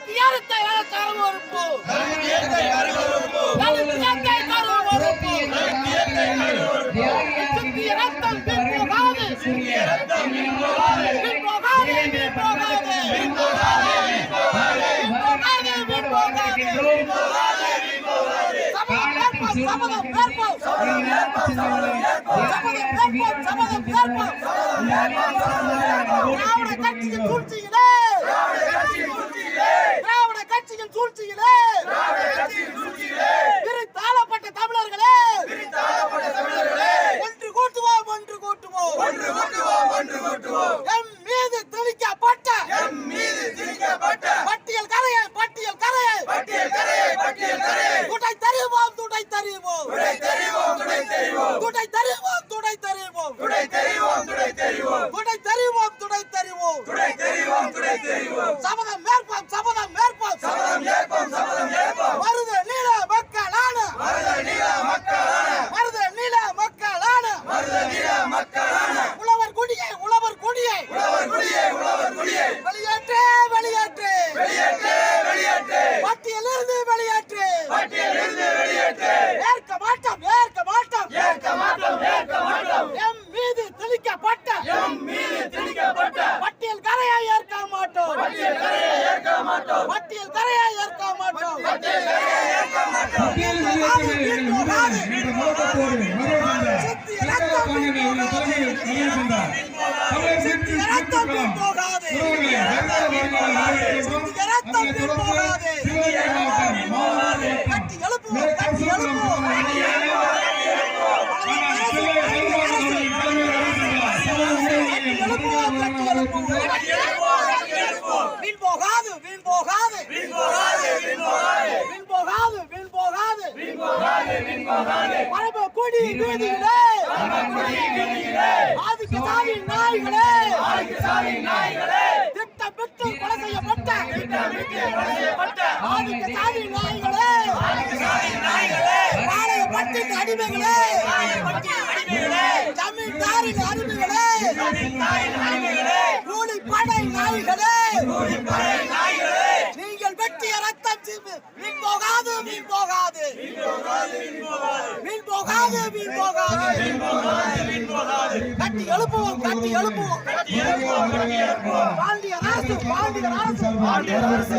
கல்வியாரத்தை தரம் ஒருப்பு கல்வியாரத்தை தரம் ஒருப்பு கல்வியாரத்தை தரம் சூழ்ச்சிகளே திராவிட சூழ்ச்சி கட்சியின் சூழ்ச்சியிலே பிரித்தாளப்பட்ட தமிழர்களே ஒன்று கூட்டுவோம் ஒன்று கூட்டுவோம். எம் மீது திணிக்கப்பட்ட பட்டியல் கரையை பட்டியல் கரையை. துடை தருவோம் துடை தருவோம் துடை தருவோம் துடை தருவோம் துடை தருவோம் சபதம் மேற்போம் சபதம் மேற்போம் மருத நீல மக்களான. மருத நீல மக்களான. உழவர் குடியை உழவர் குடியை. வெளியேற்று வெளியேற்று. பட்டியலிருந்து வெளியேற்று. ஏற்க மாட்டோம் ஏற்க மாட்டோம். எம் மீது திணிக்கப்பட்ட பட்டியல் கரையை ஏற்க மாட்டோம். பட்டியல் கரையை ஏற்க மாட்டோம். முழக்கத்தோடு வருகின்ற சிறப்பாக உங்கள் தலைமையில் அறிவிக்கின்றார். தமிழர் சிந்தி மீட்பு ரத்தம். போகாது. சிந்தி ரத்தம் அதனைத் தொடர்ந்து போகாது. சிவகங்கை மாவட்டம் மாவட்டம் கட்டி எழுப்புவோம் கட்டி எழுப்புவோம் வீண் போகாது வீண் போகாது வீண் போகாது வீண் போகாது பரம கொடி வீதிகளே. ஆதிக்க சாதி நாய்களே. திட்டமிட்டு கொலை செய்யப்பட்ட ஆதிக்க சாதி நாய்களே. பாளையப்பட்டின் அடிமைகளே. ஜமீன்தாரின் அடிமைகளே. கூலிப்படை நாய்களே நீங்கள் வெட்டிய ரத்தம் சிந்து வீண் போகாது வீண் போகாது வீண் போகாது வீண் போகாது. கட்டி எழுப்புவோம் கட்டி எழுப்புவோம். பாண்டிய அரசு பாண்டிய அரசு. பாண்டிய அரசு.